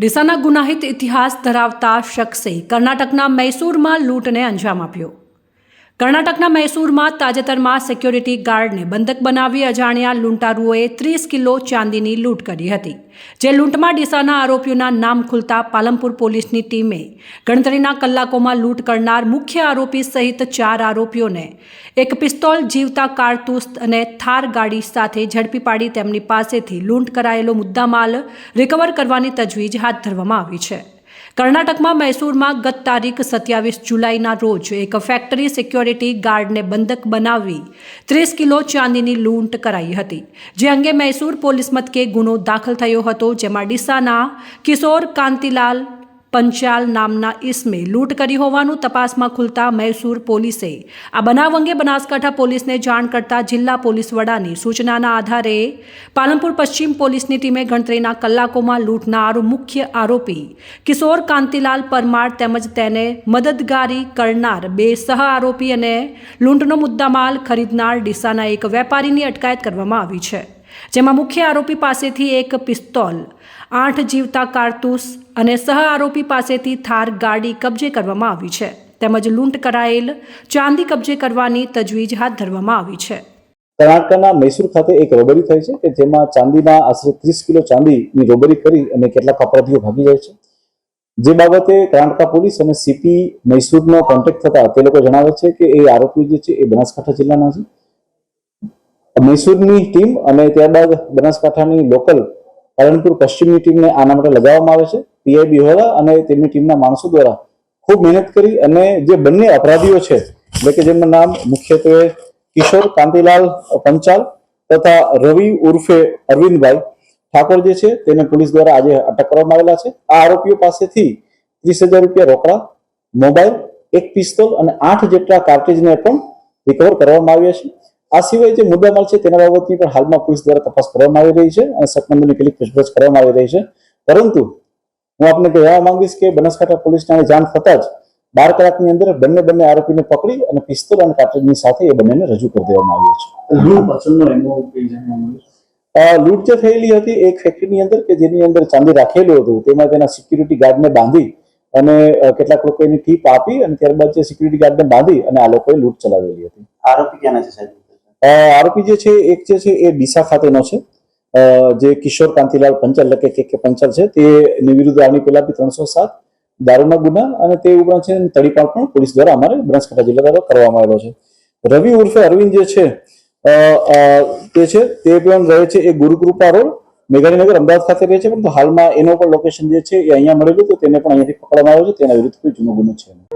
ડીસાના ગુનાહિત ઇતિહાસ ધરાવતા શખ્સે કર્ણાટકના મૈસૂરમાં લૂંટને અંજામ આપ્યો. કર્ણાટકના મૈસૂરમાં તાજેતરમાં સિક્યોરિટી ગાર્ડને બંધક બનાવી અજાણ્યા લૂંટારુઓએ ત્રીસ કિલો ચાંદીની લૂંટ કરી હતી. જે લૂંટમાં ડીસાના આરોપીઓના નામ ખુલતા પાલમપુર પોલીસની ટીમે ગણતરીના કલાકોમાં લૂંટ કરનાર મુખ્ય આરોપી સહિત ચાર આરોપીઓને એક પિસ્તોલ જીવતા કારતૂસ અને થાર ગાડી સાથે ઝડપી પાડી તેમની પાસેથી લૂંટ કરાયેલો મુદ્દામાલ રિકવર કરવાની તજવીજ હાથ ધરવામાં આવી છે. કર્ણાટકમાં મૈસૂરમાં ગત તારીખ સત્યાવીસ જુલાઈના રોજ એક ફેક્ટરી સિક્યોરિટી ગાર્ડને બંધક બનાવી ત્રીસ કિલો ચાંદીની લૂંટ કરાઈ હતી. જે અંગે મૈસૂર પોલીસ મથકે ગુનો દાખલ થયો હતો, જેમાં ડીસાના કિશોર કાંતિલાલ પંચાલ નામના ઇસમે લૂંટ કરી હોવાનું તપાસમાં ખુલતા મૈસૂર પોલીસે. આ બનાવ અંગે બનાસકાંઠા પોલીસને જાણ કરતા જિલ્લા પોલીસ વડાની સૂચનાના આધારે પાલનપુર પશ્ચિમ પોલીસની ટીમે ગણતરીના કલાકોમાં લૂંટનાર મુખ્ય આરોપી કિશોર કાંતિલાલ પરમાર તેમજ તેને મદદગારી કરનાર બે સહ આરોપી અને લૂંટનો મુદ્દામાલ ખરીદનાર ડીસાના એક વેપારીની અટકાયત કરવામાં આવી છે. જેમાં મુખ્ય આરોપી પાસેથી એક પિસ્તોલ, આઠ જીવતા કારતૂસ અને સહ આરોપી પાસેથી થાર ગાડી કબજે કરવામાં આવી છે. તેમજ લૂંટ કરાયેલ, ચાંદી કબજે કરવાની તજવીજ હાથ ધરવામાં આવી છે. કર્ણાટકના મૈસૂર ખાતે એક રોબરી થઈ છે કે જેમાં ચાંદીના આશરે ત્રીસ કિલો ચાંદીની રોબરી કરી અને કેટલાક અપરાધીઓ ભાગી જાય છે. જે બાબતે કર્ણાટકા પોલીસ અને સીપી મૈસૂરનો કોન્ટેક્ટ થતા તે લોકો જણાવે છે કે એ આરોપી જે છે એ બનાસકાંઠા જિલ્લાના છે. મૈસૂરની ટીમ અને ત્યારબાદ બનાસકાંઠાની લોકલ પાલનપુર પશ્ચિમની ટીમને આના માટે લગાવવામાં આવે છે. પીઆઈ બિહોરા અને તેમની ટીમના માણસો દ્વારા ખૂબ મહેનત કરી અને જે બંને અપરાધીઓ છે, એટલે કે જેમનું નામ મુખ્યત્વે કિશોર કાંતિલાલ પંચાલ તથા રવિ ઉર્ફે અરવિંદભાઈ ઠાકોર જે છે, તેને પોલીસ દ્વારા આજે અટક કરવામાં આવેલા છે. આ આરોપીઓ પાસેથી ત્રીસ હજાર રૂપિયા રોકડા, મોબાઈલ, એક પિસ્તોલ અને આઠ જેટલા કાર્ટેજને પણ રિકવર કરવામાં આવ્યા છે. આ સિવાય જે મુદ્દામાલ છે તેના બાબતની પણ હાલમાં પોલીસ દ્વારા તપાસ કરવામાં આવી રહી છે અને શકમંદની કેટલીક પૂછપરછ કરવામાં આવી રહી છે. પરંતુ હું આપને કહેવા માંગીશ કે બનાસકાંઠા પોલીસને આની જાણ થતા જ બાર કલાકની અંદર બંને બંને આરોપીને પકડી અને પિસ્તોલ અને કાર્ટેજની સાથે એ બંનેને રજૂ કરી દેવામાં આવ્યા છે. લૂંટ જે થયેલી હતી એક ફેક્ટરીની અંદર કે જેની અંદર ચાંદી રાખેલું હતું તેમાં તેના સિક્યુરિટી ગાર્ડને બાંધી અને કેટલાક લોકોની ટીપ આપી અને ત્યારબાદ જે સિક્યુરિટી ગાર્ડને બાંધી અને આ લોકોએ લૂંટ ચલાવેલી હતી. આરોપી ક્યાંના છે સાહેબ? આરોપી જે છે, એક જે છે, એ ડીસા ખાતેનો છે જે કિશોર કાંતિલાલ પંચાલ એટલે કે કે પંચાલ છે તેની વિરુદ્ધ આની પહેલા બી ત્રણસો સાત દારૂના ગુના અને તે ઉપરાંત છે તડીપાર પણ પોલીસ દ્વારા અમારે બનાસકાંઠા જિલ્લા દ્વારા કરવામાં આવ્યો છે રવિ ઉર્ફે અરવિંદ જે છે તે છે, તે પણ રહે છે, એ ગુરુકૃપા રોડ, મેઘાણીનગર, અમદાવાદ ખાતે રહે છે, પરંતુ હાલમાં એનો પણ લોકેશન જે છે, એ અહીંયા મળેલું તો તેને પણ અહીંયાથી પકડવામાં આવ્યો છે, તેના વિરુદ્ધ કોઈ જૂનો ગુનો છે.